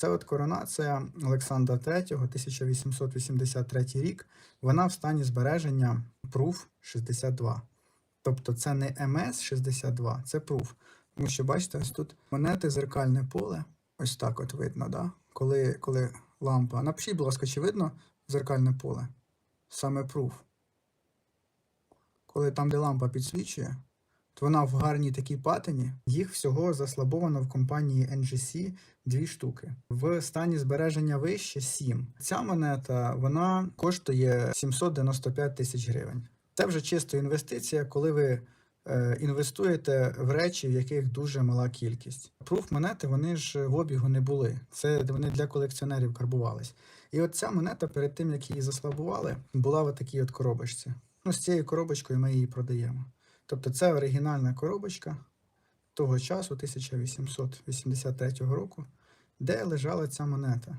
Це от коронація Олександра III, 1883 рік. Вона в стані збереження Proof 62. Тобто це не МС-62, це Proof. Тому що, бачите, ось тут монети зеркальне поле. Ось так от видно, да? коли, коли лампа. Напишіть, будь ласка, чи видно зеркальне поле? Саме Proof. Коли там, де лампа підсвічує, вона в гарній такій патині. Їх всього заслабовано в компанії NGC дві штуки. В стані збереження вище 7. Ця монета вона коштує 795 тисяч гривень. Це вже чисто інвестиція, коли ви е, інвестуєте в речі, в яких дуже мала кількість. Пруф монети вони ж в обігу не були. Це вони для колекціонерів карбувались. І от ця монета, перед тим як її заслабували, була в такій от коробочці. Ну, з цією коробочкою ми її продаємо. Тобто це оригінальна коробочка того часу, 1883 року, де лежала ця монета.